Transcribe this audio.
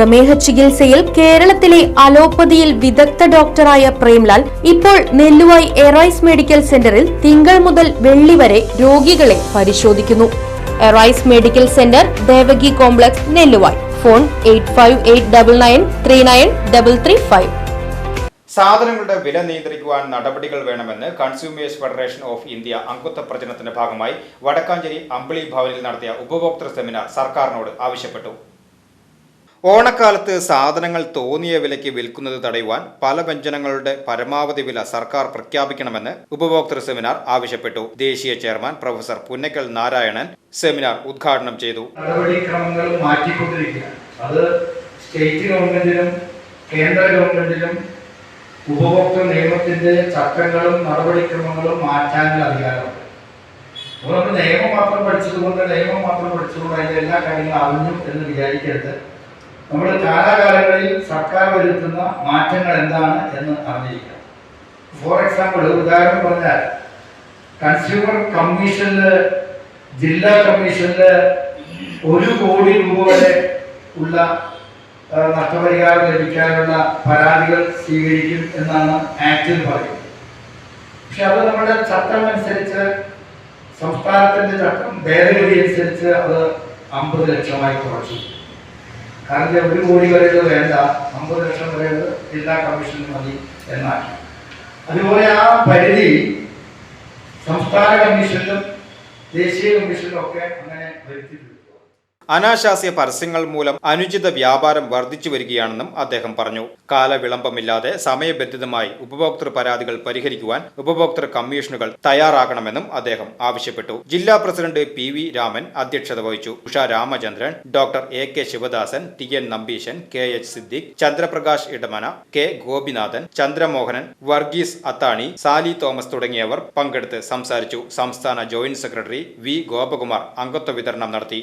പ്രമേഹ ചികിത്സയിൽ കേരളത്തിലെ അലോപ്പതിയിൽ വിദഗ്ധ ഡോക്ടറായ പ്രേംലാൽ ഇപ്പോൾ നെല്ലുവായി എറൈസ് മെഡിക്കൽ സെന്ററിൽ തിങ്കൾ മുതൽ വെള്ളി വരെ രോഗികളെ പരിശോധിക്കുന്നു. Arise medical centre Devaki complex Nelluvayi. Phone eight സാധനങ്ങളുടെ വില നിയന്ത്രിക്കുവാൻ നടപടികൾ വേണമെന്ന് കൺസ്യൂമേഴ്സ് ഫെഡറേഷൻ ഓഫ് ഇന്ത്യ അംഗത്വ പ്രചരണത്തിന്റെ ഭാഗമായി വടക്കാഞ്ചേരി അമ്പിളി ഭവനിൽ നടത്തിയ ഉപഭോക്തൃ സെമിനാർ സർക്കാരിനോട് ആവശ്യപ്പെട്ടു. ഓണക്കാലത്ത് സാധനങ്ങൾ തോന്നിയ വിലയ്ക്ക് വിൽക്കുന്നത് തടയുവാൻ പല വ്യഞ്ജനങ്ങളുടെ പരമാവധി വില സർക്കാർ പ്രഖ്യാപിക്കണമെന്ന് ഉപഭോക്തൃ സെമിനാർ ആവശ്യപ്പെട്ടു. ദേശീയ chairman professor Punnakkal Narayanan seminar ഉദ്ഘാടനം ചെയ്തു. നടപടിക്രമങ്ങൾ മാറ്റിക്കൊണ്ടിരിക്കുകയാണ്. അത് സ്റ്റേറ്റ് കേന്ദ്ര ഉപഭോക്തൃ ചട്ടങ്ങളും നിയമം മാത്രം പഠിച്ചതുകൊണ്ട് നിയമം മാത്രം പഠിച്ചതുകൊണ്ട് അതിന്റെ എല്ലാ കാര്യങ്ങളും അറിഞ്ഞു എന്ന് വിചാരിക്കരുത്. നമ്മൾ കാലാകാലങ്ങളിൽ സർക്കാർ വരുത്തുന്ന മാറ്റങ്ങൾ എന്താണ് എന്ന് അറിഞ്ഞിരിക്കണം ഫോർ എക്സാമ്പിൾ ഉദാഹരണം പറഞ്ഞാൽ കൺസ്യൂമർ കമ്മീഷനിൽ ജില്ലാ കമ്മീഷനിൽ ഒരു കോടി രൂപ വരെ ഉള്ള നഷ്ടപരിഹാരം ലഭിക്കാനുള്ള പരാതികൾ സ്വീകരിക്കും എന്നാണ് ആക്ടിൽ പറയുന്നത്. പക്ഷെ അത് നമ്മുടെ ചട്ടം അനുസരിച്ച് സംസ്ഥാനത്തിന്റെ ചട്ടം ഭേദഗതി അനുസരിച്ച് അത് അമ്പത് ലക്ഷമായി കുറച്ചു കാരണം ഒരു കോടി വരെയുള്ളത് വേണ്ട. അമ്പത് ലക്ഷം വരെയുള്ളത് ജില്ലാ കമ്മീഷന് മതി എന്നാക്കി അതുപോലെ ആ പരിധി സംസ്ഥാന കമ്മീഷനിലും ദേശീയ കമ്മീഷനിലും ഒക്കെ അങ്ങനെ വരുത്തിയിട്ടുണ്ട്. അനാശാസ്യ പരസ്യങ്ങൾ മൂലം അനുചിത വ്യാപാരം വർദ്ധിച്ചു വരികയാണെന്നും അദ്ദേഹം പറഞ്ഞു. കാലവിളംബമില്ലാതെ സമയബന്ധിതമായി ഉപഭോക്തൃ പരാതികൾ പരിഹരിക്കുവാൻ ഉപഭോക്തൃ കമ്മീഷനുകൾ തയ്യാറാകണമെന്നും അദ്ദേഹം ആവശ്യപ്പെട്ടു. ജില്ലാ പ്രസിഡന്റ് പി വി രാമൻ അധ്യക്ഷത വഹിച്ചു. Usha Ramachandran doctor A. K. Sivadasan T. N. Nambeesan K. H. Siddique Chandraprakash Edamana K. Gopinathan Chandramohanan Varghese Athani Sally Thomas തുടങ്ങിയവർ പങ്കെടുത്ത് സംസാരിച്ചു. സംസ്ഥാന ജോയിന്റ് സെക്രട്ടറി വി. ഗോപകുമാർ അംഗത്വ വിതരണം നടത്തി.